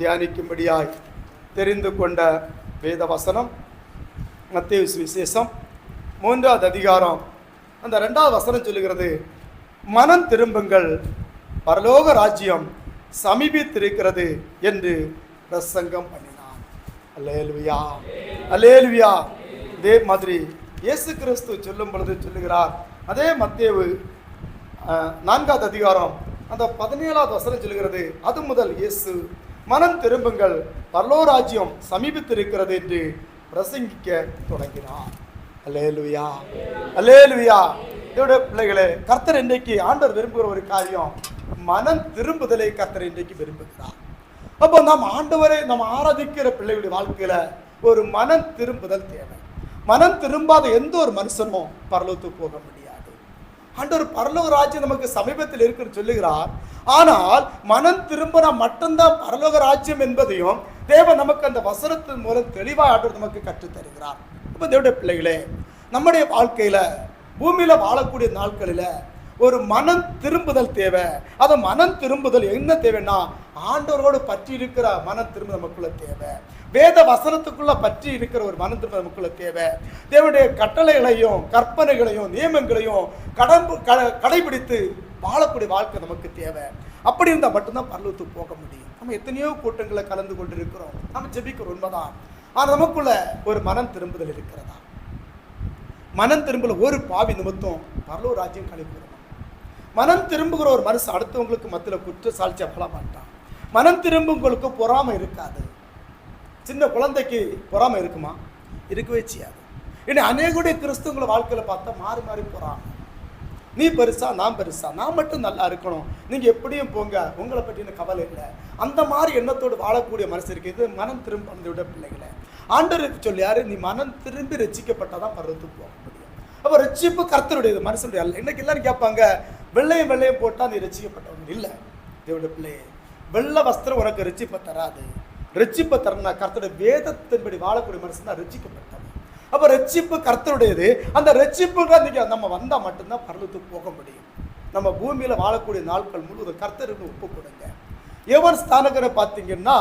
தியானிக்கும்படியாய் தெரிந்து கொண்ட வேத வசனம் மத்திய விசேஷம் மூன்றாவது அதிகாரம். அந்த ரெண்டாவது வசனம் சொல்லுகிறது மனம் திரும்புங்கள் பரலோக ராஜ்யம் சமீபித்திருக்கிறது என்று பிரசங்கம் பண்ணினான். அல்லேலுவியா அல்லேலுவியா இதே மாதிரி இயேசு கிறிஸ்து சொல்லும் பொழுது சொல்லுகிறார். அதே மத்தேவு நான்காவது அதிகாரம் அந்த பதினேழாவது வசனம் சொல்லுகிறது அது முதல் இயேசு மனம் திரும்புங்கள். பரலோராஜ்யம் சமீபித்திருக்கிறது என்று பிரசங்கிக்க தொடங்கினார். அலேலுயா அலேலுயா இதோட பிள்ளைகளே கர்த்தர் இன்றைக்கு ஆண்டவர் விரும்புகிற ஒரு காரியம் மனம் திரும்புதலை கர்த்தர் இன்றைக்கு விரும்புகிறார். அப்போ நாம் ஆண்டவரை நாம் ஆராதிக்கிற பிள்ளைகளுடைய வாழ்க்கையில ஒரு மனம் திரும்புதல் தேவை. மனம் திரும்பாத எந்த ஒரு மனுஷனும் பரலோத்துக்கு போக முடியும் ஆண்டவர் பரலோக ராஜ்யம் நமக்கு சமீபத்தில் இருக்குன்னு சொல்லுகிறார். ஆனால் மனம் திரும்பினா மட்டும்தான் பரலோக ராஜ்யம் என்பதையும் தேவன் நமக்கு அந்த வசனத்தின் மூலம் தெளிவாக ஆண்டவர் நமக்கு கற்றுத் தருகிறார். தேவடைய பிள்ளைகளே நம்முடைய வாழ்க்கையில் பூமியில் வாழக்கூடிய நாட்களில் ஒரு மனம் திரும்புதல் தேவை. அதை மனம் திரும்புதல் என்ன தேவைன்னா ஆண்டவரோடு பற்றி இருக்கிற மனம் திரும்ப நமக்குள்ள தேவை. வேத வசனத்துக்குள்ள பற்றி இருக்கிற ஒரு மனம் திரும்ப நமக்குள்ள தேவை. தேவனுடைய கட்டளைகளையும் கற்பனைகளையும் நியமங்களையும் கடம்பு க- கடைபிடித்து வாழக்கூடிய வாழ்க்கை நமக்கு தேவை. அப்படி இருந்தால் மட்டும்தான் பரலத்துக்கு போக முடியும். நம்ம எத்தனையோ கூட்டங்களை கலந்து கொண்டு இருக்கிறோம் நம்ம ஜெபிக்கிற உண்மைதான் ஆனால் நமக்குள்ள ஒரு மனம் திரும்புதல் இருக்கிறதா? மனம் திரும்பல ஒரு பாவி நிமித்தம் பரலோ ராஜ்யம் கழிவுறோம் மனம் திரும்புகிற ஒரு மனுஷன் அடுத்தவங்களுக்கு மத்தியில் குற்ற சாட்சியாக பல மாட்டான் மனம் திரும்புங்களுக்கு பொறாமை இருக்காது. சின்ன குழந்தைக்கு பொறாமை இருக்குமா? இருக்கவே செய்யாது. இன்னும் அநேகுடைய கிறிஸ்துவங்களை வாழ்க்கையில் பார்த்தா மாறி மாறி பொறாமை நீ பெருசா நான் பெருசா நான் மட்டும் நல்லா இருக்கணும். நீங்கள் எப்படியும் போங்க உங்களை பற்றின கவலை இல்லை. அந்த மாதிரி எண்ணத்தோடு வாழக்கூடிய மனசு இருக்கு. இது மனம் திரும்ப விட பிள்ளைகளை. ஆண்டருக்கு சொல்லியாரு நீ மனம் திரும்பி ரசிக்கப்பட்டாதான் பருவத்துக்கு போக முடியும். அப்போ ரசிப்பு கர்த்தருடையது மனசுடைய அல்ல. இன்னைக்கு எல்லாரும் கேட்பாங்க வெள்ளையும் வெள்ளையும் போட்டால் நீ ரசிக்கப்பட்டவங்க இல்லை இதோட பிள்ளையே வெள்ளை வஸ்திரம் உனக்கு ரசிப்பை தராது. ரட்சிப்பை தரணும்னா கர்த்தருடைய வேதத்தின்படி வாழக்கூடிய மனுஷன் தான் ரட்சிக்கப்பட்டது அப்போ ரட்சிப்பு கர்த்தருடையது. அந்த ரட்சிப்புக்கு அன்றைக்கி நம்ம வந்தால் மட்டும்தான் பரலத்துக்கு போக முடியும். நம்ம பூமியில் வாழக்கூடிய நாட்கள் முழுவதும் கர்த்தருக்கு ஒப்பு கொடுங்க. யவன் ஸ்தானகரை பார்த்தீங்கன்னா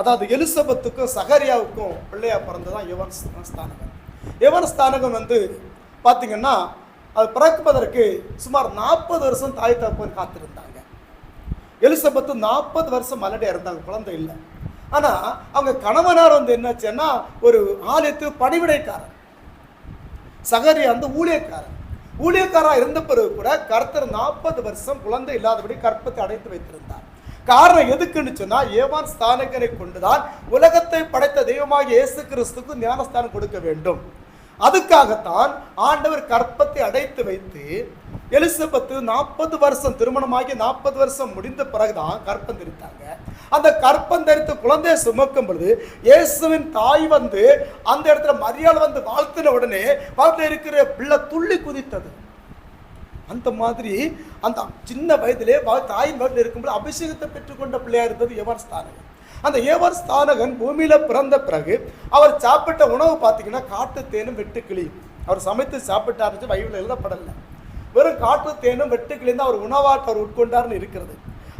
அதாவது எலிசபெத்துக்கும் சகரியாவுக்கும் பிள்ளையா பிறந்ததான் யுவன் ஸ்தானகன் யுவன் ஸ்தானகன் வந்து பார்த்தீங்கன்னா அது பிறக்குவதற்கு சுமார் நாற்பது வருஷம் தாய் தகப்பன் காத்திருந்தாங்க. எலிசபெத்து நாற்பது வருஷம் மலடியா இருந்தாங்க குழந்தை இல்லை. ஆனால் அவங்க கணவனார் வந்து என்னாச்சுன்னா ஒரு ஆலயத்து பணிவிடைக்காரர். சகரி வந்து ஊழியக்காரன் ஊழியக்காராக இருந்த பிறகு கூட கர்த்தர் நாற்பது வருஷம் குழந்தை இல்லாதபடி கற்பத்தை அடைத்து வைத்திருந்தார். காரணம் எதுக்குன்னு சொன்னால் ஏவான் ஸ்தானகனை கொண்டுதான் உலகத்தை படைத்த தெய்வமாக இயேசு கிறிஸ்துக்கு ஞானஸ்தானம் கொடுக்க வேண்டும். அதுக்காகத்தான் ஆண்டவர் கற்பத்தை அடைத்து வைத்து எலிசபெத்து நாற்பது வருஷம் திருமணமாகி நாற்பது வருஷம் முடிந்த பிறகுதான் கற்பம் தரித்தாங்க. அந்த கற்பம் தரித்த குழந்தைய சுமக்கும் பொழுது இயேசுவின் தாய் வந்து அந்த இடத்துல மரியாதை வந்து வாழ்த்தின உடனே வாழ்த்து இருக்கிற பிள்ளை துள்ளி குதித்தது. அந்த மாதிரி அந்த சின்ன வயதிலே தாயின் வயதில் இருக்கும்போது அபிஷேகத்தை பெற்றுக்கொண்ட பிள்ளையா இருந்தது எவர் ஸ்தானகன். அந்த ஏவர் ஸ்தானகன் பூமியில பிறந்த பிறகு அவர் சாப்பிட்ட உணவு பார்த்தீங்கன்னா காட்டு தேனும் வெட்டுக்கிளியும் அவர் சமைத்து சாப்பிட்டாருச்சு வயவில் எழுதப்படலை. வெறும் காட்டு தேனும் வெட்டுக்கிளியும் தான் அவர் உணவாட்டு அவர் உட்கொண்டார்னு இருக்கிறது.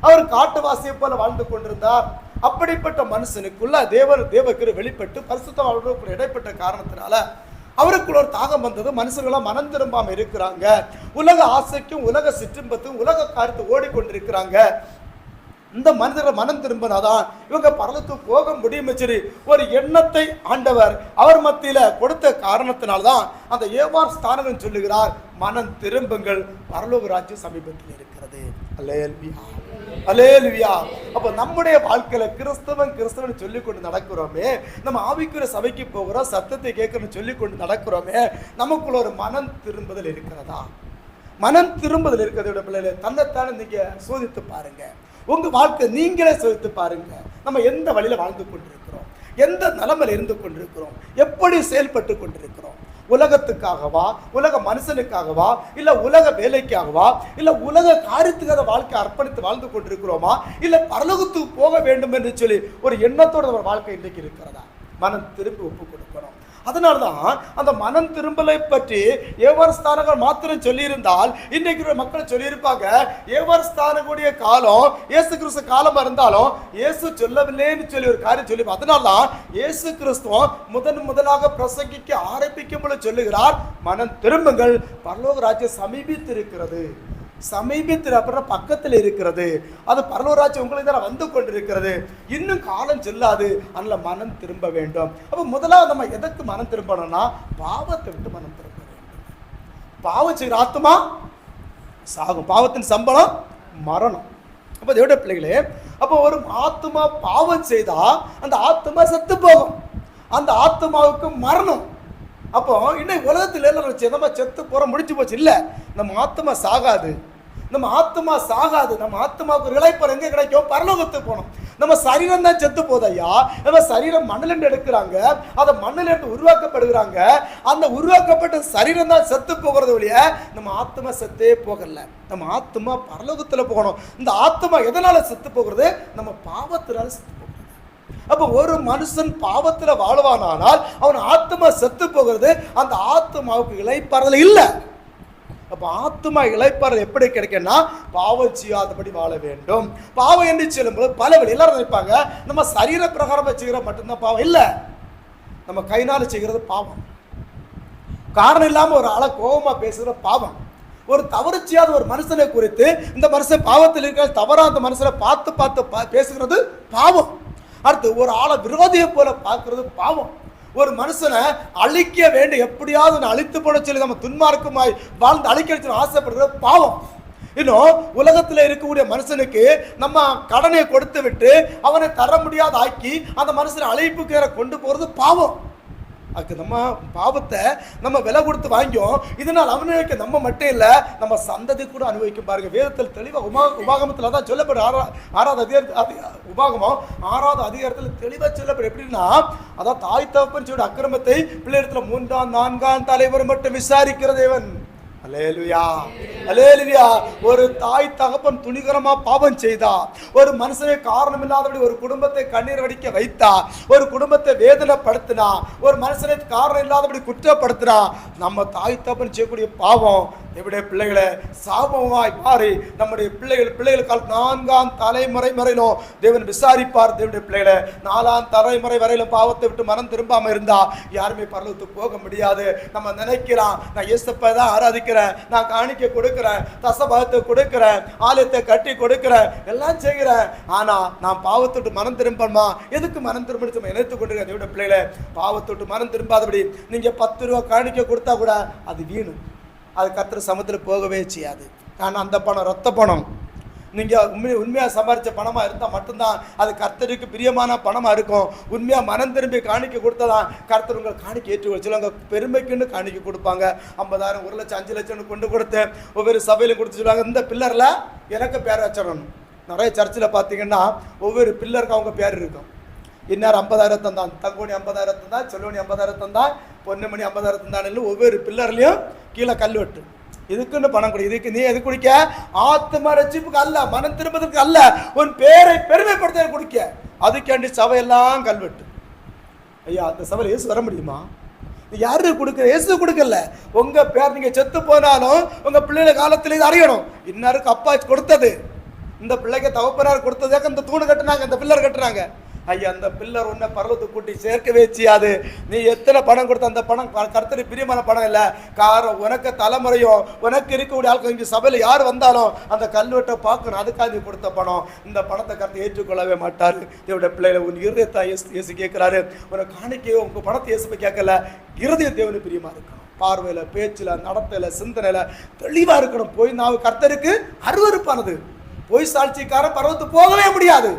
அவர் காட்டுவாசியை போல வாழ்ந்து கொண்டிருந்தார். அப்படிப்பட்ட மனுஷனுக்குள்ள தேவர் தேவக்கிரு வெளிப்பட்டு பரிசுத்தம் வாழ்வுக்குள்ள இடைப்பட்ட காரணத்தினால அவருக்குள்ள ஒரு தாகம் வந்தது. மனுஷங்களாம் மனம் திரும்பாம இருக்கிறாங்க. உலக ஆசைக்கும் உலக சிற்றின்பத்தும் உலக காரியத்தை ஓடிக்கொண்டிருக்கிறாங்க. இந்த மனிதர்கள் மனம் திரும்பினாதான் இவங்க பரலத்துக்கு போக முடியும் சரி ஒரு எண்ணத்தை ஆண்டவர் அவர் மத்தியில கொடுத்த காரணத்தினால்தான் அந்த ஏவார் ஸ்தானங்கள் சொல்லுகிறார் மனம் திரும்புங்கள் பரலோக ராஜ்யம் சமீபத்தில் இருக்கிறது. அலேலுவியா அப்ப நம்முடைய வாழ்க்கையில கிறிஸ்தவன் கிறிஸ்தவன் சொல்லி கொண்டு நடக்கிறோமே நம்ம ஆவிக்குரிய சபைக்கு போகிறோம் சத்தத்தை கேட்கணும்னு சொல்லி கொண்டு நடக்கிறோமே நமக்குள்ள ஒரு மனம் திரும்புதல் இருக்கிறதா? மனம் திரும்புதல் இருக்கிறதோட பிள்ளைகளை தன்னைத்தானே நீங்க சோதித்து பாருங்க. உங்க வாழ்க்கை நீங்களே சோதித்து பாருங்க. நம்ம எந்த வழியில வாழ்ந்து கொண்டிருக்கிறோம்? எந்த நிலமையில இருந்து கொண்டிருக்கிறோம்? எப்படி செயல்பட்டு கொண்டிருக்கிறோம்? உலகத்துக்காகவா? உலக மனுஷனுக்காகவா? இல்ல உலக வேலைக்காகவா? இல்ல உலக காரியத்துக்காக வாழ்க்கை அர்ப்பணித்து வாழ்ந்து கொண்டிருக்கிறோமா? இல்ல பரலோகத்துக்கு போக வேண்டும் என்று சொல்லி ஒரு எண்ணத்தோட நம்ம வாழ்க்கை இன்றைக்கு இருக்கிறதா? மனம் திருப்பி ஒப்பு கொடுக்கணும் அதனால தான் அந்த மனம் திரும்பலை பற்றி ஏவர் ஸ்தானங்கள் மாத்திரம் சொல்லியிருந்தால் இன்றைக்கு மக்கள் சொல்லியிருப்பாங்க ஏவர் ஸ்தானக்கூடிய காலம் இயேசு கிறிஸ்து காலமாக இருந்தாலும் இயேசு சொல்லவில்லைன்னு சொல்லி ஒரு காரியம் சொல்லி அதனால தான் இயேசு கிறிஸ்துவம் முதன் முதலாக பிரசங்கிக்க ஆரம்பிக்கும் பொழுது சொல்லுகிறார். மனம் திரும்புங்கள். பரலோக ராஜ்யம் சமீபித்து இருக்கிறது சமீபத்தில் அப்புறம் பக்கத்தில் இருக்கிறது. அது பரலூராட்சி உங்களுக்கு தான் வந்து கொண்டிருக்கிறது. இன்னும் காலம் செல்லாது. அதில் மனம் திரும்ப வேண்டும். அப்போ முதலாவது நம்ம எதற்கு மனம் திரும்பணும்னா பாவத்தை விட்டு மனம் திரும்ப வேண்டும். பாவம் செய்கிற ஆத்மா சாகும். பாவத்தின் சம்பளம் மரணம். அப்போ தேவட பிள்ளைகளே அப்போ ஒரு ஆத்மா பாவம் செய்தால் அந்த ஆத்மா செத்து போகும். அந்த ஆத்மாவுக்கு மரணம். அப்போ இன்னும் உலகத்தில் நம்ம நம்ம செத்து போகிற முடிச்சு போச்சு? இல்லை. நம்ம ஆத்மா சாகாது. நம்ம ஆத்மா சாகாது நம்ம ஆத்மாவுக்கு ஒரு எங்கே கிடைக்கும்? பரலோகத்துக்கு போகணும். நம்ம சரீரம் தான் செத்து போகுது ஐயா. நம்ம சரீரம் மண்ணிலிருந்து எடுக்கிறாங்க. அதை மண்ணிலிருந்து உருவாக்கப்படுகிறாங்க. அந்த உருவாக்கப்பட்ட சரீரம் தான் செத்து போகிறது ஒழிய நம்ம ஆத்மா செத்தே போகல. நம்ம ஆத்மா பரலோகத்தில் போகணும். இந்த ஆத்மா எதனால் செத்து போகிறது? நம்ம பாவத்தினால செத்து போகிறது. அப்போ ஒரு மனுஷன் பாவத்தில் வாழ்வானானால் அவன் ஆத்மா செத்து போகிறது அந்த ஆத்மாவுக்கு இளைப்பாறுதல் இல்லை. அப்போ ஆத்மா இளைப்பாறுதல் எப்படி கிடைக்கும்னா பாவம் செய்யாதபடி வாழ வேண்டும். பாவம் என்று சொல்லும்போது பல வழி எல்லாரும் நினைப்பாங்க நம்ம சரீர பிரகாரம் செய்கிற மட்டும்தான் பாவம். இல்லை நம்ம கைனால செய்கிறது பாவம். காரணம் இல்லாமல் ஒரு ஆளை கோபமாக பேசுகிற பாவம். ஒரு தவறு செய்யாத ஒரு மனுஷனை குறித்து இந்த மனுஷன் பாவத்தில் இருக்கிற தவறாக அந்த மனுஷனை பார்த்து பார்த்து பா- பேசுகிறது பாவம். அடுத்து ஒரு ஆளை விரோதியை போல பார்க்கறது பாவம். ஒரு மனுஷனை அழிக்க வேண்டும் எப்படியாவது அழித்து போட சொல்லி நம்ம துன்மார்க்கமாய் வாழ்ந்து அழிக்க ஆசைப்படுறது பாவம். இன்னும் உலகத்தில் இருக்கக்கூடிய மனுஷனுக்கு நம்ம கடனை கொடுத்து விட்டு அவனை தர முடியாத ஆக்கி அந்த மனுஷனை அழைப்புக்கு கொண்டு போகிறது பாவம். அதுக்கு நம்ம பாவத்தை நம்ம விலை கொடுத்து வாங்கியோம் இதனால் அவனுக்கு நம்ம மட்டும் இல்லை நம்ம சந்ததி கூட அனுபவிக்கும் பாருங்க. வேதத்தில் தெளிவாக உமா உபாகமத்தில் தான் சொல்லப்படும் ஆறா ஆறாவது அதிகாரத்து அதி உபாகமம் ஆறாவது அதிகாரத்தில் தெளிவாக சொல்லப்படும் எப்படின்னா அதான் தாய் தகப்பன் சொல்லி அக்கிரமத்தை பிள்ளையிடத்தில் மூன்றாம் நான்காம் தலைவர் மட்டும் விசாரிக்கிற தேவன். அலேலுயா அலேலுயா. ஒரு தாய் தகப்பன் துணிகரமா பாவம் செய்தா. ஒரு மனுஷனை காரணம் இல்லாதபடி ஒரு குடும்பத்தை கண்ணீர் வடிக்க வைத்தா. ஒரு குடும்பத்தை வேதனைப்படுத்தினா. ஒரு மனுஷனை காரணம் இல்லாதபடி குற்றப்படுத்தினா. நம்ம தாய் தகப்பன் செய்யக்கூடிய பாவம் எப்படிய பிள்ளைகளை சாபமாய் மாறி நம்முடைய பிள்ளைகள் பிள்ளைகளுக்கால் நான்காம் தலைமுறை வரையிலும் தேவன் விசாரிப்பார். தேவனுடைய பிள்ளைகளை நாலாம் தலைமுறை வரையிலும் பாவத்தை விட்டு மனம் திரும்பாமல் இருந்தால் யாருமே பரலத்துக்கு போக முடியாது. நம்ம நினைக்கிறான் நான் இயேசப்பை தான் ஆராதிக்கிறேன் நான் காணிக்க கொடுக்குறேன் தசபாகத்தை கொடுக்குறேன் ஆலயத்தை கட்டி கொடுக்குறேன் எல்லாம் செய்கிறேன். ஆனால் நான் பாவத்தொட்டு மனம் திரும்பணுமா? எதுக்கு மனம் திரும்பணும் நம்ம நினைத்து கொண்டிருக்கேன் தேவனுடைய பிள்ளைகளை? பாவத்தொட்டு மனம் திரும்பாதபடி நீங்கள் பத்து ரூபா காணிக்க கொடுத்தா கூட அது வீணும். அது கத்திர சமத்தில் போகவே செய்யாது. ஆனால் அந்த பணம் ரத்த பணம். நீங்கள் உண்மை உண்மையாக சம்பாரித்த பணமாக இருந்தால் மட்டும்தான் அது கர்த்தருக்கு பிரியமான பணமாக இருக்கும். உண்மையாக மனம் திரும்பி காணிக்க கொடுத்ததான் கர்த்தர் உங்கள் காணிக்க ஏற்றுக்கொள்ள சிலவங்க பெருமைக்குன்னு காணிக்க கொடுப்பாங்க. ஐம்பதாயிரம் ஒரு லட்சம் அஞ்சு லட்சம்னு கொண்டு கொடுத்து ஒவ்வொரு சபையிலும் கொடுத்து சொல்லுவாங்க இந்த பில்லரில் எனக்கு பேர் வச்சிடணும். நிறைய சர்ச்சில் பார்த்தீங்கன்னா ஒவ்வொரு பில்லருக்கு அவங்க பேர் இருக்கும். இன்னார் ஐம்பதாயிரம் தந்தான் தங்கோணி ஐம்பதாயிரம் தந்தான் செல்லோணி ஐம்பதாயிரம் தந்தான் பொன்னுமணி ஐம்பதாயிரம் தந்தான் ஒவ்வொரு பில்லர்லையும் கீழே கல்வெட்டு இதுக்குன்னு பணம் கொடு இதுக்கு நீ எது குடிக்க? ஆத்ம ரட்சிப்புக்கு அல்ல மனம் திரும்பதற்கு அல்ல உன் பேரை பெருமைப்படுத்த குடிக்க. அதுக்காண்டி சபையெல்லாம் கல்வெட்டு ஐயா அந்த சபையில் இயேசு வர முடியுமா? இது யாரு கொடுக்க இயேசு கொடுக்கல. உங்க பேர் நீங்க செத்து போனாலும் உங்க பிள்ளைகள காலத்துல இது அறியணும். இன்னாருக்கு அப்பா கொடுத்தது. இந்த பிள்ளைக்கு தவப்பனார் கொடுத்ததாக இந்த தூணு கட்டுனாங்க இந்த பில்லர் கட்டுறாங்க ஐயா அந்த பில்லர் உன்னை பர்வத்துக்கு கூட்டி சேர்க்கவே செய்யாது. நீ எத்தனை பணம் கொடுத்த அந்த பணம் கர்த்தரி பிரியமான பணம் இல்லை. காரணம் உனக்கு தலைமுறையும் உனக்கு இருக்கக்கூடிய ஆட்கள் இங்கே சபையில் யார் வந்தாலும் அந்த கல்வெட்டை பார்க்கணும். அதுக்காக நீ கொடுத்த பணம். இந்த பணத்தை கருத்து ஏற்றுக்கொள்ளவே மாட்டார். தேவடைய பிள்ளைகளை உன் இருதயத்தை இயேசு இயேசு கேட்குறாரு. உனக்கு காணிக்கையோ உங்கள் பணத்தை இயேசுப்பை கேட்கல. இருதய தேவனு பிரியமாக இருக்கணும். பார்வையில் பேச்சில் நடத்தையில் சிந்தனையில் தெளிவாக இருக்கணும். போய் நான் கர்த்தருக்கு அருவருப்பானது. பொய் சாட்சிக்காரன் பருவத்து போகவே முடியாது.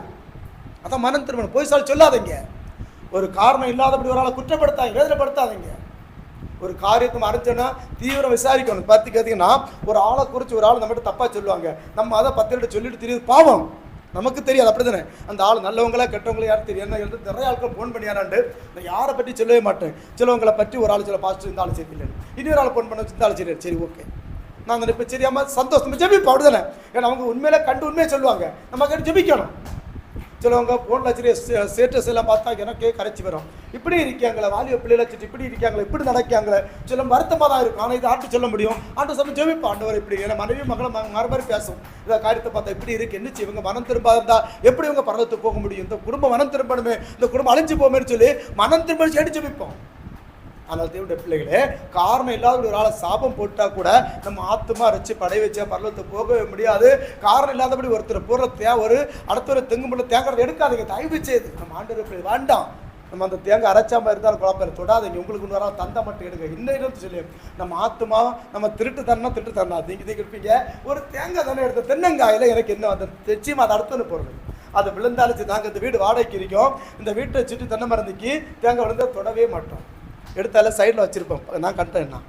அதான் மனம் திருமணம். பொய் சாட்சி சொல்லாதீங்க. ஒரு காரணம் இல்லாதபடி ஒரு ஆளை குற்றப்படுத்தாதீங்க வேதனைப்படுத்தாதீங்க. ஒரு காரியத்தை மறைஞ்சோன்னா தீவிரம் விசாரிக்கணும். பார்த்து கேட்டீங்கன்னா ஒரு ஆளை குறித்து ஒரு ஆள் நம்மகிட்ட தப்பாக சொல்லுவாங்க. நம்ம அதை பத்து கிட்ட சொல்லிட்டு தெரியுது. பாவம். நமக்கு தெரியாது. அப்படி தானே அந்த ஆள் நல்லவங்களா கெட்டவங்களா யாரும் தெரியும்? என்ன எழுது நிறைய ஆட்கள் ஃபோன் பண்ணியாராண்டு நான் யாரை பற்றி சொல்லவே மாட்டேன். சிலவங்களை பற்றி ஒரு ஆள் சில பாஸ்டர் இந்த ஆள் சரி இல்லை இன்னொரு ஆள் ஃபோன் பண்ண இந்த ஆள் சரி சரி ஓகே நான் இப்போ தெரியாமல் சந்தோஷம் ஜெபிப்போம். அப்படி தானே ஏன்னா அவங்க உண்மையில கண்டு உண்மையை சொல்லுவாங்க. நம்ம கேட்டு ஜெபிக்கணும். சிலவங்க ஃபோனில் வச்சுட்டு ஸ்டேட்டஸ் எல்லாம் பார்த்தா எனக்கே கரைச்சி வரும். இப்படி இருக்காங்களே வாலிப பிள்ளைகளை வச்சுட்டு இப்படி இருக்காங்களே இப்படி நடக்காங்களே சில வருத்தமாக தான் இருக்கும். ஆனால் இது ஆட்டு சொல்ல முடியும். ஆண்டு சொல்ல ஜெபிப்பா ஆண்டவர் இப்படி. ஏன்னா மனைவி மகளை மறுபடி பேசும். இந்த காரியத்தை பார்த்தா இப்படி இருக்கு. என்ன இவங்க மனம் திரும்ப இருந்தா எப்படி இவங்க பரவத்துக்கு போக முடியும்? இந்த குடும்பம் மனம் திரும்பணுமே இந்த குடும்பம் அழிஞ்சு போமேன்னு சொல்லி மனம் திரும்ப செடி ஜெபிப்போம். ஆனால் தேவனுடைய பிள்ளைகளே காரணம் இல்லாத ஒரு ஆளை சாபம் போட்டால் கூட நம்ம ஆத்துமா அரைச்சி படை வச்சா பரலத்தை போகவே முடியாது. காரணம் இல்லாதபடி ஒருத்தர் போடுற தே ஒரு அடுத்த ஒரு தெங்கு முள்ள தேங்காய் எடுக்காதீங்க தயவு செய்து. நம்ம ஆண்டு வேண்டாம். நம்ம அந்த தேங்காய் அரைச்சாமல் இருந்தாலும் குழப்பம் தொடாதீங்க. உங்களுக்கு இன்னும் வர தந்தை மட்டும் எடுங்க. இன்னும் சொல்லி. நம்ம ஆத்துமா நம்ம திருட்டு தரணும் திருட்டு தண்ணா நீங்கள் நீங்க இருப்பீங்க ஒரு தேங்காய் தானே எடுத்த தென்னங்காயில் எனக்கு என்ன அந்த நிச்சயமா அதை அடுத்து போடுறது. அது விழுந்தாலும் நாங்கள் இந்த வீடு வாடகைக்கு இருக்கோம். இந்த வீட்டை சுற்றி தென்னை மருந்துக்கு தேங்காய் விழுந்தா தொடவே மாட்டோம். எடுத்தால சைடில் வச்சுருப்பேன். நான் கண்டேன்னா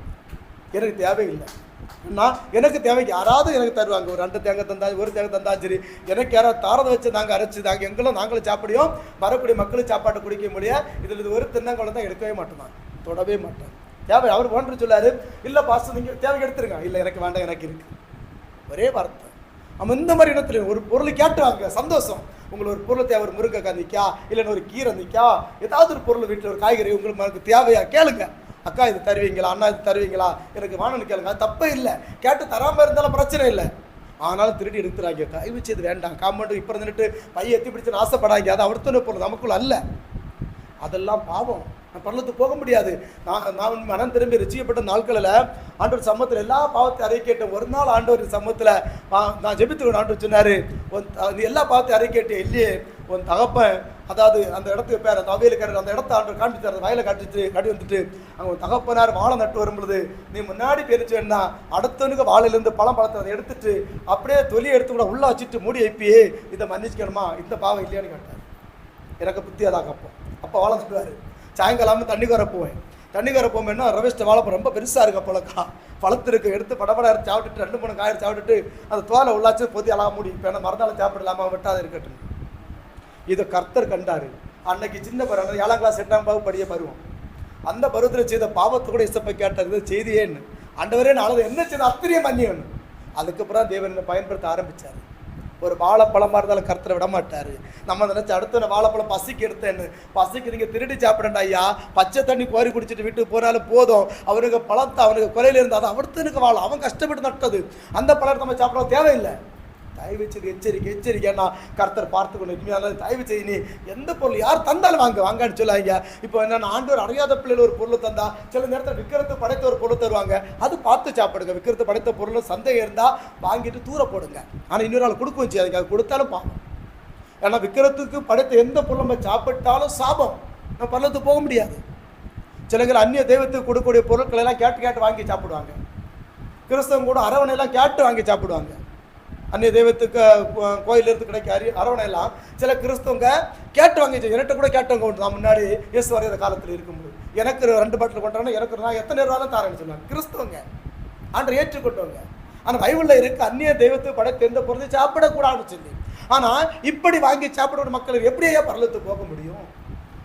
எனக்கு தேவையில்லை. நான் எனக்கு தேவைக்கு யாராவது எனக்கு தருவாங்க. ஒரு ரெண்டு தேங்காய் தந்தா ஒரு தேங்காய் தந்தா சரி. எனக்கு யாராவது தாரதை வச்சு நாங்கள் அரைச்சி நாங்கள் எங்களும் நாங்களும் சாப்பிடியும் வரக்கூடிய மக்களும் சாப்பாட்டை குடிக்க முடியாது இதில் இது ஒரு தென்னங்குளம் தான் எடுக்கவே மாட்டோம் தொடவே மாட்டோம் தேவை அவர் ஒன்று சொல்லாரு. இல்லை பாஸ்டர் நீங்கள் தேவை எடுத்துருங்க. இல்லை எனக்கு வேண்டாம் எனக்கு இருக்கு. ஒரே வார்த்தை. நம்ம இந்த மாதிரி இடத்துல ஒரு பொருள் கேட்டுவாங்க சந்தோஷம். உங்களுக்கு ஒரு பொருள் தேவை ஒரு முருங்கைக்காய் நிற்கா இல்லைன்னு ஒரு கீரை நிற்கா ஏதாவது ஒரு பொருள் வீட்டில் ஒரு காய்கறி உங்களுக்கு தேவையா? கேளுங்க. அக்கா இது தருவீங்களா? அண்ணா இது தருவீங்களா? எனக்கு வேணும்னு கேளுங்க. அது தப்பே இல்லை. கேட்டு தராமல் இருந்தாலும் பிரச்சனை இல்லை. ஆனாலும் திருடி எடுத்துறாங்க. தயவு செய்து வேண்டாம். காம்பவுண்டு இப்போ இருந்துட்டு பையன் எத்தி பிடிச்சுன்னு ஆசைப்படாங்க. அது அவர்த்தன பொருள். நமக்குள்ள அல்ல. அதெல்லாம் பாவம். பரலத்துக்கு போக முடியாது. நான் நான் மனம் திரும்பி ரிச்சிக்கப்பட்ட நாட்களில் ஆண்டவர் சமூகத்தில் எல்லா பாவத்தையும் அறை கேட்டேன் ஒரு நாள் ஆண்டவர் சமூகத்தில் நான் ஜெபித்து ஆண்டவர் சொன்னார். த- நீ எல்லா பாவத்தையும் அறை கேட்டேன் இல்லையே உன் தகப்பன் அதாவது அந்த இடத்துக்கு பேர் அந்த அவையில் அந்த இடத்த ஆண்டு காண்பிச்சு அந்த வயலை காட்டிட்டு காட்டி வந்துட்டு அங்கே உன் தகப்பனார் வாழை நட்டு வரும்பொழுது நீ முன்னாடி பெருச்சு அடுத்தவனுக்கு வாழையிலேருந்து பழம் பழத்தை அதை எடுத்துட்டு அப்படியே தொலி எடுத்து கூட உள்ளே வச்சுட்டு மூடி வைப்பியே இதை மன்னிச்சுக்கணுமா? இந்த பாவம் இல்லையான்னு கேட்டார். எனக்கு புத்தி அதான் அப்போ. அப்போ வாழை சொல்லுவார். சாயங்காலமாக தண்ணி வர போவேன். தண்ணி வர போவேன்னா ரவிஷ்ட வாழைப்பழம் ரொம்ப பெருசாக இருக்க போலக்கா பழத்து இருக்கு எடுத்து படபட சாப்பிட்டுட்டு ரெண்டு மூணு காய் சாப்பிட்டுட்டு அந்த தோலை உள்ளாச்சு பொதி அழகா மூடி இப்போ என்ன மறுநாள் சாப்பிடலாமா விட்டாது இருக்கட்டும். இதை கர்த்தர் கண்டாரு. அன்னைக்கு சின்ன பருவம் ஏழாம் கிளாஸ் எட்டாம் வகுப்பு படிய பருவம். அந்த பருவத்தில் செய்த பாவத்தை கூட இசப்பை கேட்டது செய்தியேன்னு அண்டவரே நாளது என்ன செய்த அத்திரியம் பண்ணியன்னு அதுக்கப்புறம் தேவன் பயன்படுத்த ஆரம்பிச்சார். ஒரு வாழைப்பழமாக இருந்தாலும் கருத்தில் விட மாட்டார். நம்ம நினச்சி அடுத்த வாழைப்பழம் பசிக்கு எடுத்தேன்னு. பசிக்கு நீங்கள் திருடி சாப்பிடண்டா ஐயா. பச்சை தண்ணி கோரி குடிச்சிட்டு வீட்டுக்கு போனாலும் போதும். அவனுக்கு பழத்தை அவனுக்கு கொலையில் இருந்தால் அது அவர்த்தனுக்கு வாழும் அவன் கஷ்டப்பட்டு நட்டது. அந்த பழத்தை நம்ம சாப்பிட தேவையில்லை. தயவு செய்து எச்சரிக்கை எச்சரிக்கைன்னா கர்த்தர் பார்த்து கொண்டு இனிமையான தயவு செய்து நீ எந்த பொருள் யார் தந்தாலும் வாங்க வாங்கன்னு சொல்லாங்க இப்போ என்ன ஆண்டவர் அறியாத பிள்ளைகள் ஒரு பொருள் தந்தா சில நேரத்தில் விற்கிறது படைத்த ஒரு பொருள் தருவாங்க. அது பார்த்து சாப்பிடுங்க. விற்கிறது படைத்த பொருள் சந்தேகம் இருந்தால் வாங்கிட்டு தூர போடுங்க. ஆனால் இன்னொரு ஆள் கொடுக்கவும் அதுக்கு அது கொடுத்தாலும் பாவம். ஏன்னா விக்கிரத்துக்கு படைத்த எந்த பொருள் நம்ம சாப்பிட்டாலும் சாபம். நம்ம பள்ளத்துக்கு போக முடியாது. சிலங்கள் அந்நிய தெய்வத்துக்கு கொடுக்கக்கூடிய பொருட்களை எல்லாம் கேட்டு கேட்டு வாங்கி சாப்பிடுவாங்க. கிறிஸ்தவங்க கூட அரவணையெல்லாம் கேட்டு வாங்கி சாப்பிடுவாங்க. அந்நிய தெய்வத்துக்கு கோ- இருந்து கிடைக்க அறி அரவணை எல்லாம் சில கிறிஸ்தவங்க கேட்டு வாங்கி என்கிட்ட கூட கேட்டவங்க உண்டு நான் முன்னாடி இயேசு வரைய காலத்தில் இருக்கும்போது. எனக்கு ஒரு ரெண்டு பாட்டில் கொண்டாங்க எனக்கு நான் எத்தனை ரூபா தான் தரேன்னு சொன்னாங்க. கிறிஸ்தவங்க. ஆண்டை ஏற்றுக்கொண்டவங்க. ஆனால் பைபிளில் இருக்க அந்நிய தெய்வத்துக்கு படை தெரிந்த பொருளை சாப்பிடக்கூடாதுன்னு சொல்லி. ஆனால் இப்படி வாங்கி சாப்பிடுற மக்களுக்கு எப்படியே பரலத்துக்கு போக முடியும்?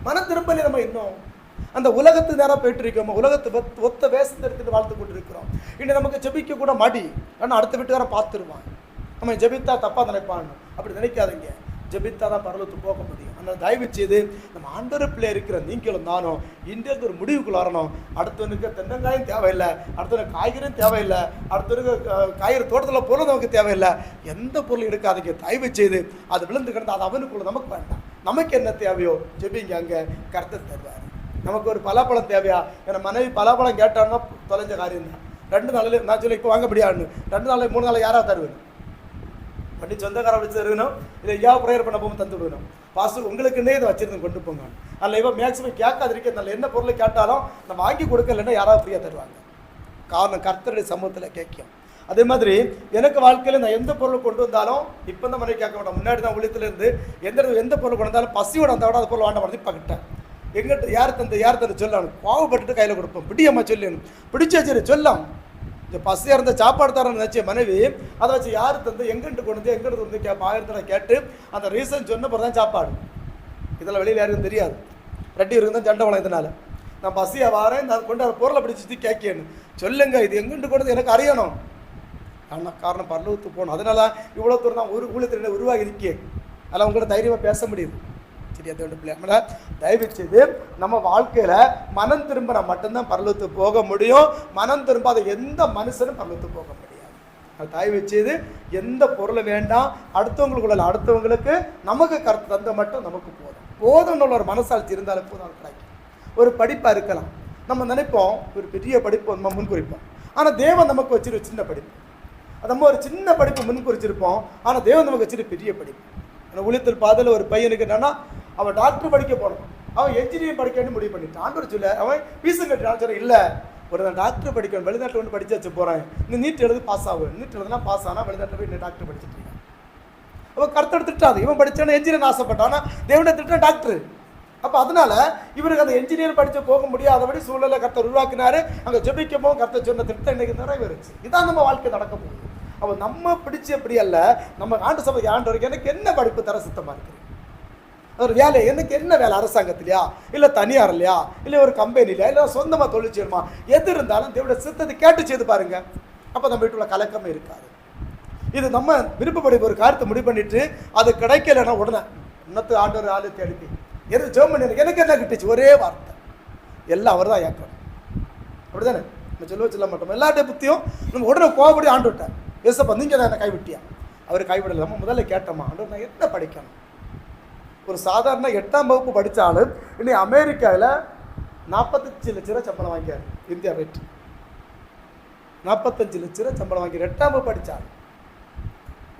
மன திரும்பலி நம்ம இன்னும் அந்த உலகத்து நேரம் போயிட்டு இருக்கோம்? உலகத்து ஒத்த- ஒத்த வேஷத்தை எடுத்துட்டு வாழ்த்து கொண்டு இருக்கிறோம் இன்னும் நமக்கு செபிக்க கூட மடி. ஆனால் அடுத்த வீட்டுக்காரன் பார்த்துருவான். நம்ம ஜெபித்தா தப்பாக நினைப்பான் அப்படி நினைக்காதீங்க. ஜெபித்தா தான் பரலத்துக்கு போக முடியும். ஆனால் தயவு செய்து நம்ம ஆண்டவர் இருக்கிற நீங்களும் நானும் இன்றைக்கு ஒரு முடிவுக்குள்ள வரணும். அடுத்தவனுக்கு தென்னங்காயும் தேவையில்லை. அடுத்தவனுக்கு காய்கறியும் தேவையில்லை. அடுத்தவனுக்கு காய்கறி தோட்டத்தில் பொருள் நமக்கு தேவையில்லை. எந்த பொருள் எடுக்காதீங்க. தயவு செய்து அது விழுந்து கிடந்து அது அவனுக்குள்ள நமக்கு வேண்டாம். நமக்கு என்ன தேவையோ ஜெபிங்க அங்கே. கருத்தை தருவார். நமக்கு ஒரு பலாப்பழம் தேவையா? என் மனைவி பலாப்பழம் கேட்டான்னா தொலைஞ்ச காரியம் தான். ரெண்டு நாளில் நான் சொல்லி இப்போ வாங்க முடியாது ரெண்டு நாளில் மூணு நாளில் யாராவது தருவேன் பண்ணி சொந்தக்கார அப்படி தருகணும் இல்லை ஐயா ப்ரேயர் பண்ண போகும் தந்து விடணும். பாஸ்டர் உங்களுக்குன்னே இதை வச்சிருந்து கொண்டு போங்க. அதில் இவன் மேக்ஸிமம் கேட்காதிருக்க நல்ல என்ன பொருளை கேட்டாலும் நம்ம வாங்கி கொடுக்கலன்னா யாராவது ஃப்ரீயாக தருவாங்க. காரணம் கர்த்தருடைய சமூகத்தில் கேட்கும். அதே மாதிரி எனக்கு வாழ்க்கையில் நான் எந்த பொருள் கொண்டு வந்தாலும் இப்போ தான் மனைவி கேட்க மாட்டேன் முன்னாடி தான் உள்ளத்துலேருந்து எந்த எந்த பொருள் கொண்டு வந்தாலும் பசியோட அந்த விட அந்த பொருள் வாண்ட மாதிரி பக்கிட்டேன் எங்கிட்ட யார் தந்த யார் தந்த சொல்லணும். கோவப்பட்டுட்டு கையில் கொடுப்போம். பிடியம்மா சொல்லணும். பிடிச்ச சரி சொல்லலாம். இந்த பசியாக இருந்த சாப்பாடு தரேன்னு நினச்ச மனைவி அதை வச்சு யார் தந்து எங்கிட்டு கொண்டு வந்து எங்கிட்டு வந்து கேட்ப ஆயிரத்தில் கேட்டு அந்த ரீசன் சொன்ன பிறகு தான் சாப்பாடு. இதெல்லாம் வெளியில் யாருக்கும் தெரியாது. ரெட்டி இருக்கு தான் சண்டை இதனால் நான் பசியாக வாரேன் நான் கொண்டு அந்த பொருளை பிடிச்சிட்டு கேட்கேன்னு சொல்லுங்க இது எங்கிட்டு கொண்டு எனக்கு அறியணும்? ஆனால் காரணம் பரலவத்துக்கு போகணும். அதனால இவ்வளோ தூரம் நான் ஒரு ஊழியத்தில் உருவாகி இருக்கேன். அதில் உங்கள்கிட்ட தைரியமாக பேச முடியுது. சரியா தேவனுடைய நம்மள தயவு செய்து நம்ம வாழ்க்கையில் மனம் திரும்பினா மட்டும்தான் பரலத்துக்கு போக முடியும். மனம் திரும்பாத எந்த மனுஷனும் பரலத்துக்கு போக முடியாது. அது தயவு செய்து எந்த பொருளை வேண்டாம். அடுத்தவங்களுக்குள்ள அடுத்தவங்களுக்கு நமக்கு கருத்து தந்த மட்டும் நமக்கு போதும். போதும்னு ஒரு மனசாட்சி இருந்தாலும் போதும் கிடைக்கும். ஒரு படிப்பாக இருக்கலாம். நம்ம நினைப்போம் ஒரு பெரிய படிப்பு நம்ம முன்குறிப்போம். ஆனால் தேவன் நமக்கு வச்சிரு சின்ன படிப்பு. நம்ம ஒரு சின்ன படிப்பு முன்குறிச்சிருப்போம். ஆனால் தேவன் நமக்கு வச்சிரு பெரிய படிப்பு. அந்த ஊழியத்தில் பாதையில் ஒரு பையனுக்கு என்னன்னா அவன் டாக்டர் படிக்க போனான் அவன் என்ஜினியரிங் படிக்கணும்னு முடிவு பண்ணிட்டான். ஆண்டவர் சொல்ல அவன் பீஸும் கட்டினான் சொல்ல இல்லை ஒரு நான் டாக்டர் படிக்கணும் வெளிநாட்டில் வந்து படிச்சு வச்சு போகிறேன் நீ நீட் எழுது பாஸ் ஆகும் நீட் எழுதுனா பாஸ் ஆனால் வெளிநாட்டில் போய் டாக்டர் படிச்சுட்டு இருக்கான். அவன் கருத்து திட்டாது இவன் படிச்சானே என்ஜினியர் ஆசைப்பட்டான். ஆனால் தேவனை திட்டம் டாக்டர் அப்போ அதனால இவருக்கு அந்த என்ஜினியர் படித்து போக முடியாதபடி சூழலை கர்த்தர் உருவாக்கினாரு. அங்கே ஜெபிக்கவும் கர்த்தர் சொன்ன திட்டம் இன்னைக்கு நிறைவேறுச்சு. இதான் நம்ம வாழ்க்கை நடக்க போகுது. அப்போ நம்ம பிடிச்ச எப்படி அல்ல. நம்ம ஆண்டு சபை வரைக்கும் எனக்கு என்ன படிப்பு தர சுத்தமாக இருக்குது ஒரு வேலை. எனக்கு என்ன வேலை? அரசாங்கத்திலையா? இல்லை தனியார் இல்லையா இல்லை ஒரு கம்பெனிலையா இல்லை சொந்தமாக தொழில் செய்யணுமா? எது இருந்தாலும் தேவடைய சித்தத்தை கேட்டு செய்து பாருங்க. அப்போ நம்ம வீட்டுல கலக்கமே இருக்காது. இது நம்ம விருப்பப்படி ஒரு காரியத்தை முடிவு பண்ணிட்டு அது கிடைக்கலன்னா உடனே இன்னத்து ஆண்டவர் ஆளு தேடி எது ஜெர்மனி எனக்கு என்ன கிட்டுச்சு? ஒரே வார்த்தை. எல்லாம் அவர் தான் ஏற்கணும் அப்படிதானே? நம்ம சொல்ல சொல்ல மாட்டோம். எல்லாருடைய புத்தியும் நம்ம உடனே கோபடி ஆண்டு விட்டேன் ஏசப்பா நீங்கள் தான் என்ன கைவிட்டியா? அவர் கைவிடலை. நம்ம முதல்ல கேட்டோமா? ஆண்டு நான் என்ன படிக்கணும்? ஒரு சாதாரண எட்டாம் வகுப்பு படித்தாலும் இன்னைக்கு அமெரிக்காவில் நாற்பத்தஞ்சு லட்ச ரூபா சம்பளம் வாங்கியார் இந்தியா ரேட் நாற்பத்தஞ்சு லட்ச ரூபா சம்பளம் வாங்கி எட்டாம் வகுப்பு படித்தார்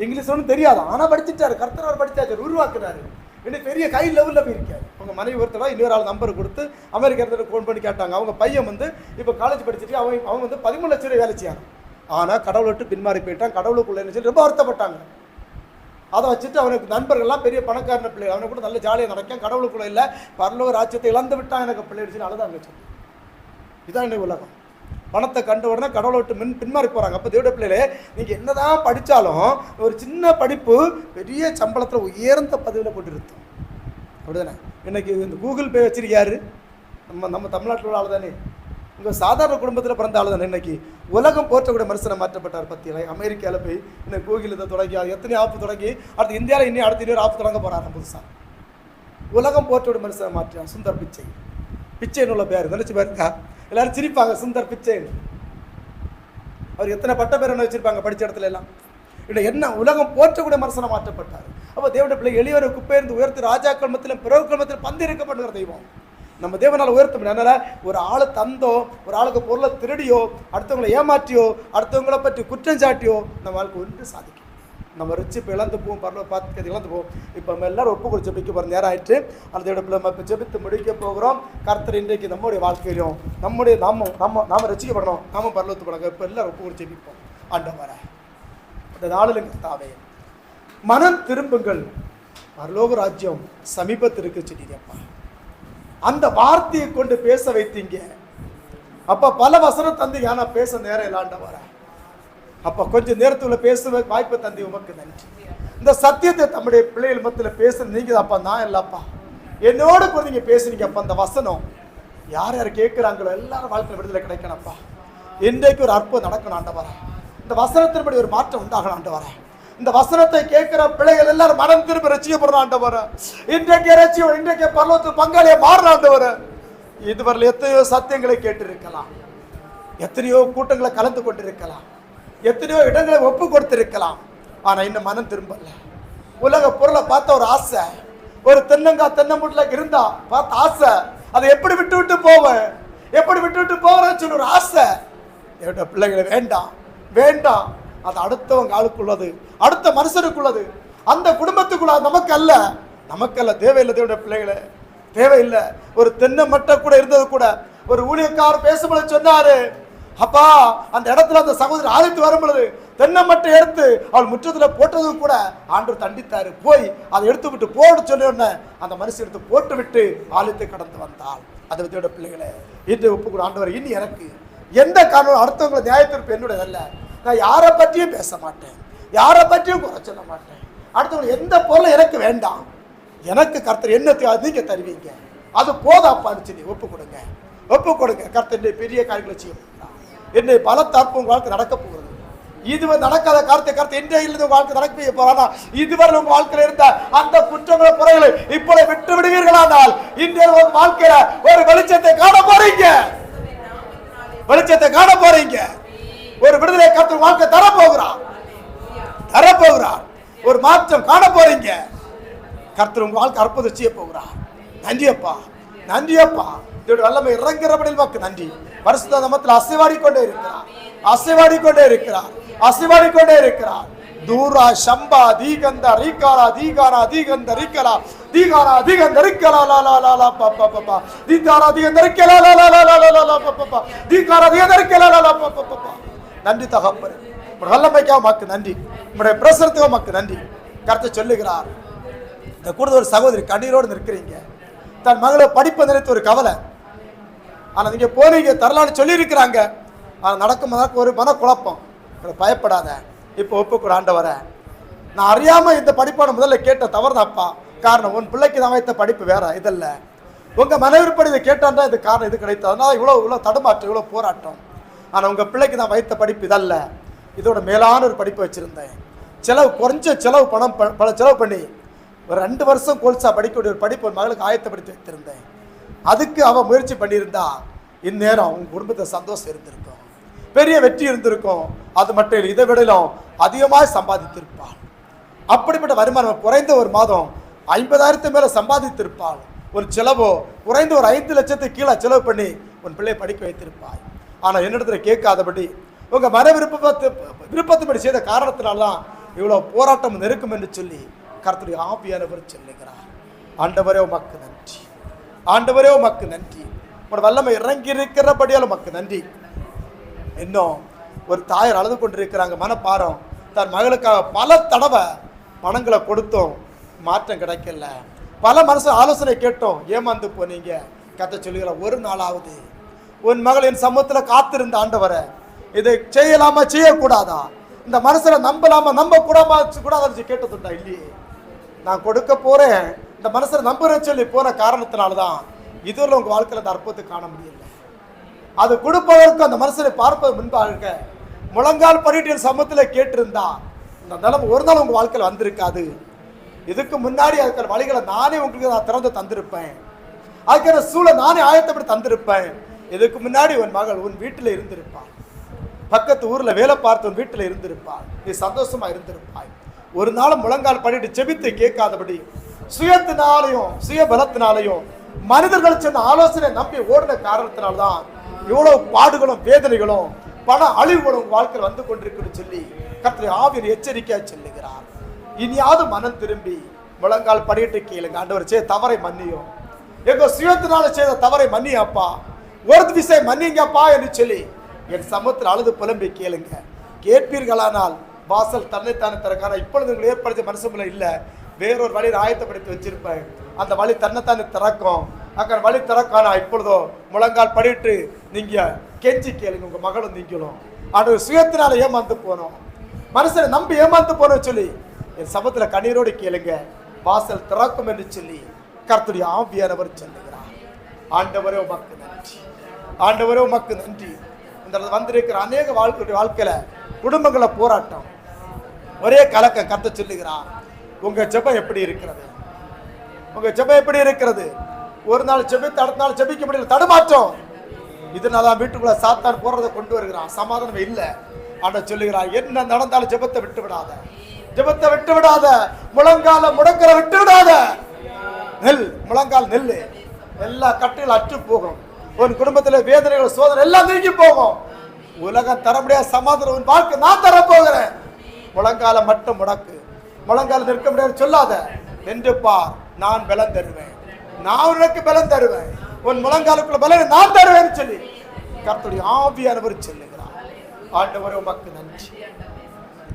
இங்கிலீஷ் ஒன்றும் தெரியாது. ஆனால் படிச்சுட்டாரு. கர்த்தர் அவர் படிச்சாச்சு உருவாக்குனாரு. இன்னும் பெரிய கை லெவலில் போய் இருக்காரு உங்கள் மனைவி ஒருத்தர் இன்னொரு ஆள் நம்பர் கொடுத்து அமெரிக்கா இடத்துல ஃபோன் பண்ணி கேட்டாங்க. அவங்க பையன் வந்து இப்போ காலேஜ் படிச்சுட்டு அவங்க அவன் வந்து பதிமூணு லட்ச ரூபாய் வேலை செய்யணும் ஆனால் கடவுளை விட்டு பின்மாறி போயிட்டான். கடவுளுக்குள்ள சொல்லி ரொம்ப வருத்தப்பட்டாங்க. அதை வச்சுட்டு அவனுக்கு நண்பர்கள்லாம் பெரிய பணக்காரன பிள்ளை அவனை கூட நல்ல ஜாலியாக நடக்கேன் கடவுளுக்குள்ள இல்லை. பரலோக ராஜ்யத்தை இழந்து விட்டான் எனக்கு பிள்ளைடுச்சுன்னு சொல்லி அழுதாங்க சொல்லி இதான் என்னை உலகம். பணத்தை கண்ட உடனே கடவுளை விட்டு மின் பின்மாறி போகிறாங்க அப்போ தேவட பிள்ளைகளே நீங்கள் என்னதான் படித்தாலும் ஒரு சின்ன படிப்பு பெரிய சம்பளத்தில் உயர்ந்த பதவியில் போட்டு நிறுத்தும். அப்படிதானே? இன்னைக்கு இந்த கூகுள் பே வச்சிருக்காரு. நம்ம நம்ம தமிழ்நாட்டில் உள்ள ஆள் தானே உங்கள் சாதாரண குடும்பத்தில் பிறந்த ஆள் தானே இன்னைக்கு. உலகம் போற்றக்கூடிய மனுஷனை மாற்றப்பட்டார் பத்தியில. அமெரிக்காவில் போய் இன்னும் கூகுள் இதை தொடங்கி அது எத்தனை ஆப்பு தொடங்கி அடுத்து இந்தியாவில் இன்னும் அடுத்த இன்னொரு ஆப்பு தொடங்க போகிறாங்க புதுசாக உலகம் போற்றக்கூடிய மனுஷனை மாற்றினான் சுந்தர் பிச்சை. பிச்சைன்னு உள்ள பேர்? நினச்சி பாருங்க. எல்லாரும் சிரிப்பாங்க சுந்தர் பிச்சைன்னு அவர் எத்தனை பட்ட பேர் என்ன வச்சிருப்பாங்க படித்த இடத்துல எல்லாம். இல்லை என்ன உலகம் போற்றக்கூடிய மனுஷனை மாற்றப்பட்டார். அப்போ தேவனுடைய பிள்ளை எளியவரை குப்பையிருந்து உயர்த்து ராஜாக்கள் மத்தியிலும் பிறகு மத்தியிலும் பந்து தெய்வம். நம்ம தேவனால் உயர்த்த முடியும் அதனால் ஒரு ஆளை தந்தோ ஒரு ஆளுக்கு பொருளை திருடியோ அடுத்தவங்களை ஏமாற்றியோ அடுத்தவங்களை பற்றி குற்றம் சாட்டியோ நம்ம வாழ்க்கை ஒன்று சாதிக்கும். நம்ம ரிச்சு இப்போ இழந்து போவோம் பரவ பார்த்து இழந்து போவோம் இப்போ நம்ம எல்லாரும் ஒப்பு கொடுத்து ஜெபிக்க போகிற நேரம் ஆயிட்டு அந்த இடத்துல நம்ம இப்போ ஜெபித்து முடிக்க போகிறோம். கர்த்தர் இன்றைக்கு நம்முடைய வாழ்க்கையிலும் நம்முடைய நாம நம்ம நாம ரசிக்கப்படணும் நாம பரலத்து பழக இப்போ எல்லாரும் ஒப்பு கொடுத்து ஜெபிப்போம். ஆண்டவர இந்த நாளில் தாவே மனம் திரும்புங்கள். பரலோக ராஜ்யம் சமீபத்திற்கு சொல்லியப்பா அந்த வார்த்தையை கொண்டு பேச வைத்தீங்க. அப்ப பல வசனம் தந்து ஏன்னா பேச நேரம் இல்லாண்டவர அப்ப கொஞ்ச நேரத்துல பேச வாய்ப்பு தந்தி உமக்கு நன்றி. இந்த சத்தியத்தை தம்முடைய பிள்ளைகள் மத்தியில் பேச நீங்க அப்பா நான் இல்லப்பா. என்னோட கூட நீங்க பேசுனீங்க அப்ப அந்த வசனம். யார் யார் கேட்குறாங்களோ எல்லாரும் வாழ்க்கையில் விடுதலை கிடைக்கணும்ப்பா. இன்றைக்கு ஒரு அற்புதம் நடக்கணும் ஆண்டவரே. இந்த வசனத்தின்படி ஒரு மாற்றம் உண்டாகணும் ஆண்டவரே. இந்த வசனத்தை கேட்கிற பிள்ளைகள் எல்லாரும் மனம் திரும்ப ரசிக்கப்படணும் ஆண்டவரே. இன்றைக்கு ரசியம் இன்றைக்கு பரலோகத்து பங்காளிய மாறணும் ஆண்டவரே. இதுவரையில் எத்தனையோ சத்தியங்களை கேட்டிருக்கலாம். எத்தனையோ கூட்டங்களை கலந்து கொண்டிருக்கலாம். எத்தனையோ இடங்களை ஒப்பு கொடுத்திருக்கலாம். ஆனால் இன்னும் மனம் திரும்பல. உலக பொருளை பார்த்த ஒரு ஆசை. ஒரு தென்னங்கா தென்னமுட்டில் இருந்தா பார்த்த ஆசை. அதை எப்படி விட்டு விட்டு போவேன் எப்படி விட்டு விட்டு போகிறேன்னு சொல்லி ஒரு ஆசை. என்னோட பிள்ளைகளை வேண்டாம். வேண்டாம். அது அடுத்தவங்க ஆளுக்குள்ளது அடுத்த மனுஷனுக்குள்ளது. அந்த குடும்பத்துக்குள்ள நமக்கு அல்ல நமக்கல்ல தேவையில்லை தேவனுடைய பிள்ளைகளே. தேவையில்லை. ஒரு தென்னை மட்டை கூட இருந்தது கூட. ஒரு ஊழியக்காரர் பேசும்போது சொன்னாரு. அப்பா அந்த இடத்துல அந்த சகோதரர் ஆதித்து வரும் பொழுது தென்னை மட்டை எடுத்து அவள் முற்றத்தில் போட்டதும் கூட ஆண்டு தண்டித்தாரு. போய் அதை எடுத்து விட்டு போடு சொல்லி உடனே அந்த மனுஷன் எடுத்து போட்டு விட்டு ஆலயத்தை கடந்து வந்தாள். அதை பற்றியோட பிள்ளைகளே. இன்று ஒப்புக்கூட கூட ஆண்டவர் இனி எனக்கு எந்த காரணம் அடுத்தவங்களை நியாயத்திற்கு என்னுடைய அல்ல நான் யாரை பற்றியும் பேச மாட்டேன். யாரை பற்றியும் குறை சொல்ல மாட்டேன். அடுத்தவங்க எந்த பொருளும் எனக்கு வேண்டாம். எனக்கு கர்த்தர் என்னத்தை அது நீங்க தருவீங்க. அது போதாப்பான்னு சொல்லி ஒப்பு கொடுங்க ஒப்பு கொடுங்க கர்த்தர் என்னை பெரிய காரியங்களை செய்ய போகிறார் என்னை பல தற்பு உங்க வாழ்க்கை நடக்க போகிறது. இதுவரை நடக்காத காலத்தை கருத்து இன்றைய இருந்து வாழ்க்கை நடக்க போறானா இதுவரை உங்க வாழ்க்கையில் இருந்த அந்த குற்றங்களை குறைகளை இப்பொழுது விட்டு விடுவீர்களானால் இன்றைய உங்க வாழ்க்கையில ஒரு வெளிச்சத்தை காண போறீங்க. வெளிச்சத்தை காண போறீங்க. ஒரு விடுதலை கருத்து வாழ்க்கை தரப்போகிறார். தரப்போகிறார். ஒரு மாற்றம் காண போறீங்க கர்த்தர் உங்க வாழ்க்கை அற்புதம் செய்ய போகிறார். நன்றி அப்பா இதோட வல்லமை இறங்குறபடி வாக்கு நன்றி. வருஷத்த மத்தில் அசைவாடி கொண்டே இருக்கிறார். அசைவாடி கொண்டே இருக்கிறார். அசைவாடி கொண்டே இருக்கிறார். தூரா சம்பா தீகந்த ரீகாரா தீகாரா தீகந்த ரீகலா தீகாரா தீகந்த ரீகலா லா லா லா லா பாப்பா பாப்பா தீகாரா தீகந்த ரீகலா லா லா லா லா லா லா பாப்பா தீகாரா தீகந்த ரீகலா லா லா பாப்பா நன்றி தகப்பனே. உங்களுடைய வல்லமைக்காக மக்கு நன்றி. உங்களுடைய பிரசரத்துக்கு மக்கு நன்றி. கருத்தை சொல்லுகிறார் இந்த கூட ஒரு சகோதரி கண்ணீரோடு நிற்கிறீங்க. தன் மகளை படிப்பு நினைத்து ஒரு கவலை. ஆனால் நீங்கள் போனீங்க தரலான்னு சொல்லியிருக்கிறாங்க. ஆனால் நடக்கும் நடக்க ஒரு மனக்குழப்பம். உங்களை பயப்படாத. இப்போ ஒப்புக்கூட ஆண்டவரை. நான் அறியாமல் இந்த படிப்பான முதல்ல கேட்ட தவறுதாப்பா. காரணம் உன் பிள்ளைக்கு தான் வைத்த படிப்பு வேற இதல்ல. உங்கள் மனைவிற்படி இதை கேட்டாண்டா இது காரணம் இது கிடைத்தது. இவ்வளோ இவ்வளோ தடுமாற்றம் இவ்வளோ போராட்டம். ஆனால் உங்கள் பிள்ளைக்கு நான் வைத்த படிப்பு இதல்ல. இதோட மேலான ஒரு படிப்பு வச்சுருந்தேன். செலவு குறைஞ்ச செலவு பணம் ப- பல செலவு பண்ணி ஒரு ரெண்டு வருஷம் கோல்ஸாக படிக்கக்கூடிய ஒரு படிப்பு ஒரு மகளுக்கு ஆயத்தப்படுத்தி வைத்திருந்தேன். அதுக்கு அவள் முயற்சி பண்ணியிருந்தா இந்நேரம் உங்கள் குடும்பத்தில் சந்தோஷம் இருந்திருக்கும். பெரிய வெற்றி இருந்திருக்கும். அது மட்டும் இல்லை இதை விடலும் அதிகமாக சம்பாதித்திருப்பாள். அப்படிப்பட்ட வருமானம் குறைந்த ஒரு மாதம் ஐம்பதாயிரத்து மேலே சம்பாதித்திருப்பாள். ஒரு செலவோ குறைந்த ஒரு ஐந்து லட்சத்துக்கு கீழே செலவு பண்ணி உன் பிள்ளையை படிக்க வைத்திருப்பாய். ஆனால் என்னிடத்துல கேட்காதபடி உங்கள் மன விருப்பத்து விருப்பத்தின்படி செய்த காரணத்தினால்தான் இவ்வளோ போராட்டம் நெருக்கும் என்று சொல்லி கருத்துடைய ஆவியானவர் சொல்லுகிறார். ஆண்டவரே உமக்கு நன்றி. ஆண்டவரே உமக்கு நன்றி. உங்களோட வல்லமை இறங்கி இருக்கிறபடியால் உமக்கு நன்றி. இன்னும் ஒரு தாயார் அழுது கொண்டிருக்கிறாங்க மனப்பாரம் தன் மகளுக்காக பல தடவை பணங்களை கொடுத்தோம் மாற்றம் கிடைக்கல. பல மனசு ஆலோசனை கேட்டோம் ஏமாந்து போனீங்க. கத்த சொல்லுகிற ஒரு நாளாவது உன் மகள் என் சமூகத்தில் காத்திருந்த ஆண்டவரை. இதை செய்யலாமா செய்யக்கூடாதா? இந்த மனசுல நம்பலாமா நம்ப கூடாமா கூடாதான்னு கேட்டதுண்டா இல்லையே. நான் கொடுக்க போறேன். இந்த மனசுல நம்புறேன்னு சொல்லி போற காரணத்தினால தான் இதுவரை உங்க வாழ்க்கையில அந்த அற்புதத்தை காண முடியல. அது கொடுப்பதற்கு அந்த மனுஷனை பார்ப்பது முன்பாக முழங்கால் படிட்டு சமூகத்தில் கேட்டிருந்தா இந்த நிலம் ஒரு நாள் உங்கள் வாழ்க்கையில் வந்திருக்காது. இதுக்கு முன்னாடி அதுக்கான வழிகளை நானே உங்களுக்கு நான் திறந்து தந்திருப்பேன். அதுக்கான சூழலை நானே ஆயத்தப்படி தந்திருப்பேன். இதுக்கு முன்னாடி உன் மகள் உன் வீட்டில் இருந்திருப்பாள். பக்கத்து ஊரில் வேலை பார்த்து உன் வீட்டில் இருந்திருப்பாள். நீ சந்தோஷமா இருந்திருப்பாய். ஒரு நாள் முழங்கால் பண்ணிட்டு செபித்து கேட்காதபடி சுயத்தினாலையும் சுய பலத்தினாலையும் மனிதர்கள் சொன்ன ஆலோசனை நம்பி ஓடின காரணத்தினால்தான் இவ்வளவு பாடுகளும் வேதனைகளும் பண அழிவுகளும் வாழ்க்கையில் வந்து கொண்டிருக்குன்னு சொல்லி கத்திரி ஆவியர் எச்சரிக்கையாக சொல்லுகிறார். இனியாவது மனம் திரும்பி முழங்கால் படியிட்டு கேளுங்க. ஆண்டவர் செய்த தவறை மன்னியும். எங்க சுயத்தினால செய்த தவறை மன்னியாப்பா. ஒரு விஷயம் மன்னிங்கப்பா என்று சொல்லி என் சமத்தில் அழுது புலம்பி கேளுங்க. கேட்பீர்களானால் வாசல் தன்னைத்தானே திறக்கான இப்பொழுது உங்களுக்கு ஏற்படுத்திய மனசுல இல்லை. வேறொரு வழியில் ஆயத்தப்படுத்தி வச்சிருப்பேன். அந்த வழி தன்னைத்தானே திறக்கும். அங்கே வழி திறக்கானா இப்பொழுதோ? முழங்கால் படிட்டு நீங்கள் கெஞ்சி கேளுங்க. உங்கள் மகளும் நீங்களும். அது சுயத்தினால ஏமாந்து போனோம். மனுஷனை நம்பி ஏமாந்து போனோம் சொல்லி என் சமத்தில் கண்ணீரோடு கேளுங்க. வாசல் திறக்கும் என்று சொல்லி கருத்துடைய ஆவியானவர் சொல்லுகிறார். ஆண்டவரே உமக்கு ஆண்டவரே உமக்கு நன்றி. இந்த வந்திருக்கிற அநேக வாழ்க்கையுடைய வாழ்க்கையில குடும்பங்களை போராட்டம். ஒரே கலக்க கத்த சொல்லுகிறார். உங்க ஜெபம் எப்படி இருக்கிறது? உங்க ஜெபம் எப்படி இருக்கிறது? ஒரு நாள் ஜெபித்து அடுத்த நாள் ஜெபிக்க முடியல தடுமாற்றம். இதனால தான் வீட்டுக்குள்ள சாத்தான் போறதை கொண்டு வருகிறான். சமாதானம் இல்லை. ஆண்ட சொல்லுகிறார் என்ன நடந்தாலும் ஜெபத்தை விட்டு விடாத. ஜெபத்தை விட்டு விடாத. முழங்கால முடக்கரை விட்டு விடாத. நெல் முழங்கால் நெல் எல்லா கட்டையில் அற்று போகும். உன் குடும்பத்தில் வேதனைகள் சோதனை எல்லாம் நீங்கி போகும். உலகம் தர முடியாத சமாதானம் உன் வாழ்க்கை நான் தர போகிறேன் முழங்கால மட்டும் முடக்கு. முழங்கால நிற்க முடியாது சொல்லாத. என்று பார் நான் பலம் தருவேன். நான் உனக்கு பலம் தருவேன். உன் முழங்காலுக்குள்ள பலம் நான் தருவேன் சொல்லி. கர்த்தருடைய ஆவியானவர் சொல்லுகிறார். ஆண்டவர் உமக்கு நன்றி.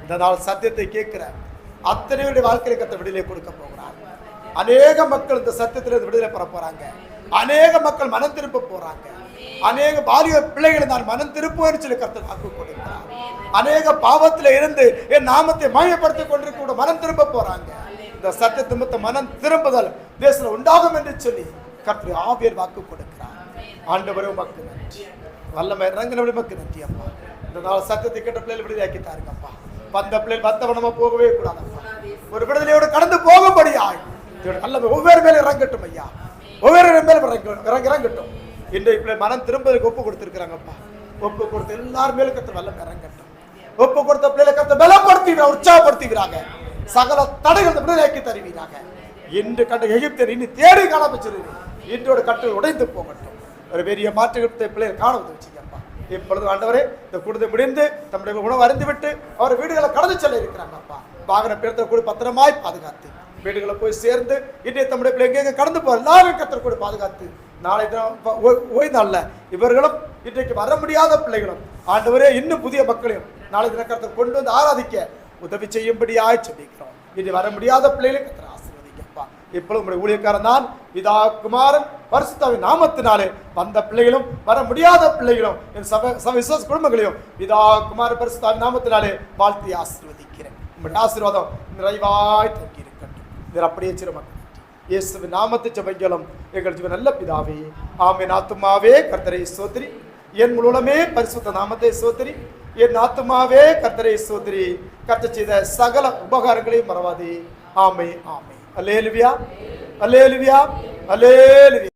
இந்த நாள் சத்தியத்தை கேட்கிற அத்தனையுடைய வாழ்க்கையில கத்த விடுதலை கொடுக்க போகிறார். அநேக மக்கள் இந்த சத்தியத்திலிருந்து விடுதலை பெற போறாங்க. அநேக மக்கள் மனம் திரும்ப போறாங்க. அநேக பாலிய பிள்ளைகளை நான் மனம் திருப்புவேன் சொல்லி கர்த்தர் வாக்கு கொடுக்கிறார். அநேக பாவத்துல இருந்து என் நாமத்தை மாயப்படுத்திக் கொண்டிருக்க மனம் திரும்ப போறாங்க. இந்த சத்திய மொத்த மனம் திரும்புதல் தேசத்தில் உண்டாகும் என்று சொல்லி கர்த்தர் ஆவியர் வாக்கு கொடுக்கிறார். ஆண்டவரே உமக்கு நன்றி. வல்லமை இறங்கினவரே உமக்கு நன்றி அம்மா இந்த நாள் சத்தத்தை கேட்ட பிள்ளைகள் விடுதலையாக்கி தாருங்கப்பா. வந்த பிள்ளைகள் வந்தவனமா போகவே கூடாதப்பா. ஒரு விடுதலையோடு கடந்து போகும்படியாய். தேவன் நல்ல ஒவ்வொரு மேலே இறங்கட்டும் ஐயா. ஒவ்வொரு மேல இறங்க இறங்க இன்று இப்படி மனம் திரும்பதுக்கு ஒப்பு கொடுத்துருக்குறாங்கப்பா. ஒப்பு கொடுத்து எல்லார் மேலும் கத்த வல்லம் இறங்கட்டும். ஒப்பு கொடுத்த பிள்ளைகளை கத்த பலப்படுத்தி உற்சாகப்படுத்துகிறாங்க சகல தடைகள் விடுதலைக்கு தருவீராக. இன்று கண்டு எகிப்தர் இனி தேடி காணப்பச்சிருவீங்க இன்றோட கட்டில் உடைந்து போகட்டும். ஒரு பெரிய மாற்றுகிட்ட பிள்ளைகள் காண உதவிச்சிங்கப்பா இப்பொழுது ஆண்டவரே இந்த குடும்பம் முடிந்து தம்முடைய உணவு அறிந்து விட்டு அவர் வீடுகளை கடந்து செல்ல இருக்கிறாங்கப்பா. வாகன பேரத்தை கூட பத்திரமாய் பாதுகாத்து. வீடுகளை போய் சேர்ந்து இன்றைய தம்முடைய பிள்ளைங்க எங்க கடந்து போற எல்லாரும் கத்தர் கூட பாதுகாத்து நாளை தினம் ஓய்- ஓய்வு இவர்களும் இன்றைக்கு வர முடியாத பிள்ளைகளும் ஆண்டவரே இன்னும் புதிய மக்களையும் நாளை தின கருத்தை கொண்டு வந்து ஆராதிக்க உதவி செய்யும்படியாய் சொல்லிக்கிறோம். இனி வர முடியாத பிள்ளைகளை கத்தர் ஆசீர்வதிக்கப்பா இப்பொழுது உங்களுடைய ஊழியக்காரன் தான் பிதா குமாரன் பரிசுத்தாவின் நாமத்தினாலே வந்த பிள்ளைகளும் வர முடியாத பிள்ளைகளும் என் சப சப விசுவாச குடும்பங்களையும் பிதா குமார பரிசுத்தாவின் நாமத்தினாலே வாழ்த்தி ஆசீர்வதிக்கிறேன். உங்களுடைய ஆசீர்வாதம் நிறைவாய் தங்கி இதில் அப்படியே சிறுமக்கள். இயேசுவின் நாமத்தை ஜெபங்களும் எங்கள் ஜீவன் நல்ல பிதாவே ஆமென். ஆத்துமாவே கர்த்தரை சோதரி என் மூலமே பரிசுத்த நாமத்தை சோதரி என் ஆத்துமாவே கர்த்தரை சோதரி கர்த்த செய்த சகல உபகாரங்களையும் மறவாதே. ஆமே ஆமே அல்லேலுவியா அல்லேலுவியா அல்லேலுவியா